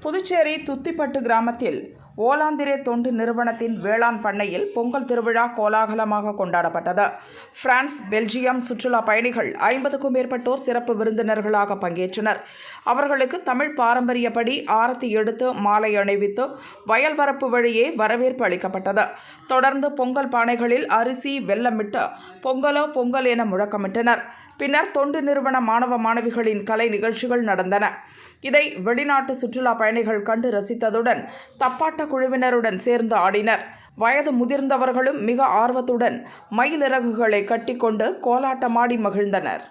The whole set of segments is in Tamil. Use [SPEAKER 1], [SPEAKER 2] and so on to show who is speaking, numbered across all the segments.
[SPEAKER 1] புதுச்சேரி துத்திப்பட்டு கிராமத்தில் ஓலாந்திரே தொண்டு நிறுவனத்தின் வேளாண் பண்ணையில் பொங்கல் திருவிழா கோலாகலமாக கொண்டாடப்பட்டது. பிரான்ஸ் பெல்ஜியம் சுற்றுலா பயணிகள் ஐம்பதுக்கும் மேற்பட்டோர் சிறப்பு விருந்தினர்களாக பங்கேற்றனர். அவர்களுக்கு தமிழ் பாரம்பரியப்படி ஆரத்தி எடுத்து மாலை அணிவித்து வயல்வரப்பு வழியே வரவேற்பு அளிக்கப்பட்டது. தொடர்ந்து பொங்கல் பானைகளில் அரிசி வெள்ளமிட்டு பொங்கலோ பொங்கல் என முழக்கமிட்டனர். பின்னர் தொண்டு நிறுவன மாணவ மாணவிகளின் கலை நிகழ்ச்சிகள் நடந்தன. இதை வெளிநாட்டு சுற்றுலா பயணிகள் கண்டு ரசித்ததுடன் தப்பாட்ட குழுவினருடன் சேர்ந்து ஆடினர். வயது முதிர்ந்தவர்களும் மிக ஆர்வத்துடன் மயிலிறகுகளை கட்டிக்கொண்டு கோலாட்டமாடி மகிழ்ந்தனர்.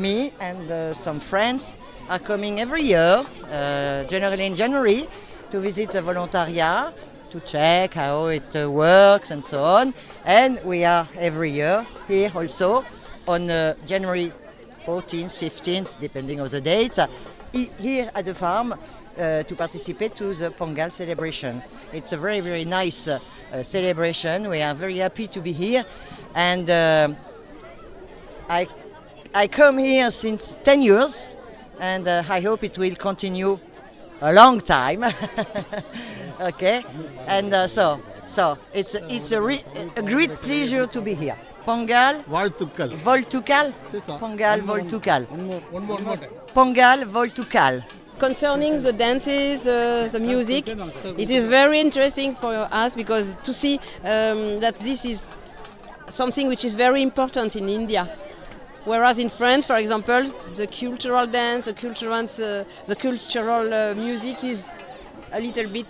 [SPEAKER 2] Me and uh, some friends are coming every year, uh, generally in January, to visit the volontariat, to check how it uh, works and so on. And we are every year here also on uh, January 14th, 15th, depending on the date, here at the farm. Uh, to participate to the Pongal celebration. It's a very, very nice uh, celebration. We are very happy to be here, and I I come here since 10 years and uh, I hope it will continue a long time. okay, and uh, so so it's it's a, re, a great pleasure to be here. Pongal, Voltukal,
[SPEAKER 3] Voltukal,
[SPEAKER 2] Pongal, Voltukal.
[SPEAKER 3] one more, one more,
[SPEAKER 2] Pongal, Voltukal.
[SPEAKER 4] Concerning the dances, uh, the music, it is very interesting for us because to see um, that this is something which is very important in India Whereas in France, for example, the cultural dance, the cultural, uh, the cultural uh, music is a little bit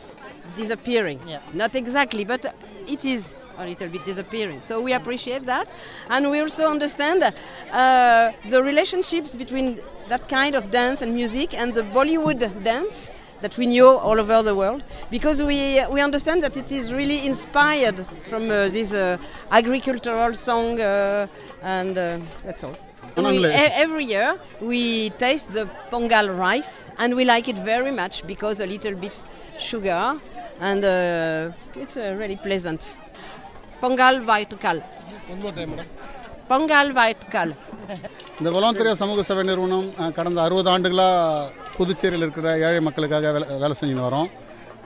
[SPEAKER 4] disappearing.
[SPEAKER 2] Yeah.
[SPEAKER 4] Not exactly, but it is a little bit disappearing. So we appreciate that, and we also understand uh, the relationships between that kind of dance and music and the Bollywood dance that we know all over the world, because we we understand that it is really inspired from uh, this uh, agricultural song, uh, and uh, that's all. We, e- every year we taste the pongal rice, and we like it very much because a little bit sugar, and uh, it's uh, really pleasant. Pongal Vaitukal.
[SPEAKER 3] One more time, madam.
[SPEAKER 4] Vaitukal.
[SPEAKER 3] இந்த வலோந்தரியா சமூக சேவை நிறுவனம் கடந்த அறுபது ஆண்டுகளாக புதுச்சேரியில் இருக்கிற ஏழை மக்களுக்காக வேலை வேலை செஞ்சுன்னு வரோம்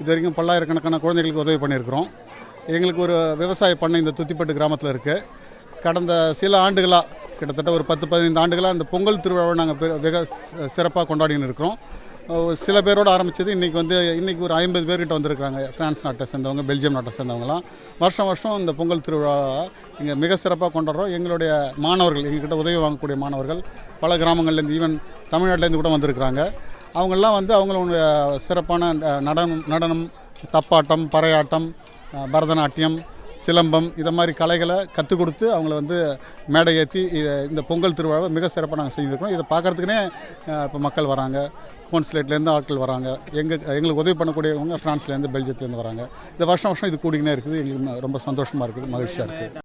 [SPEAKER 3] இது வரைக்கும் பல்லாயிரக்கணக்கான குழந்தைகளுக்கு உதவி பண்ணியிருக்கிறோம் எங்களுக்கு ஒரு விவசாய பண்ணை இந்த துத்திப்பட்டு கிராமத்தில் இருக்குது கடந்த சில ஆண்டுகளாக கிட்டத்தட்ட ஒரு பத்து பதினைந்து ஆண்டுகளாக இந்த பொங்கல் திருவிழாவை நாங்கள் வெக சிறப்பாக கொண்டாடின்னு இருக்கிறோம். சில பேரோடு ஆரம்பித்தது இன்றைக்கி வந்து இன்றைக்கி ஒரு ஐம்பது பேர்கிட்ட வந்திருக்காங்க ஃப்ரான்ஸ் நாட்டை சேர்ந்தவங்க பெல்ஜியம் நாட்டை சேர்ந்தவங்களாம் வருஷம் வருஷம் இந்த பொங்கல் திருவிழா இங்கே மிக சிறப்பாக கொண்டாடுறோம். எங்களுடைய மாணவர்கள் எங்ககிட்ட உதவி வாங்கக்கூடிய மாணவர்கள் பல கிராமங்கள்லேருந்து ஈவன் தமிழ்நாட்டிலேருந்து கூட வந்திருக்கிறாங்க. அவங்கெல்லாம் வந்து அவங்களோட சிறப்பான நடனம் நடனம் தப்பாட்டம் பறையாட்டம் பரதநாட்டியம் சிலம்பம் இதை மாதிரி கலைகளை கற்றுக் கொடுத்து அவங்கள வந்து மேடை ஏற்றி இந்த பொங்கல் திருவிழாவை மிக சிறப்பாக நாங்கள் செஞ்சுருக்கோம் இதை பார்க்குறதுக்குனே இப்போ மக்கள் வராங்க. கோன்ஸ்லேட்லேருந்து ஆட்கள் வராங்க. எங்கள் எங்களுக்கு உதவி பண்ணக்கூடியவங்க ஃப்ரான்ஸ்லேருந்து பெல்ஜியத்துலேருந்து வராங்க. இந்த வருஷம் வருஷம் இது கூடிக்கினே இருக்குது. எங்களுக்கு ரொம்ப சந்தோஷமாக இருக்குது மகிழ்ச்சியாக இருக்குது.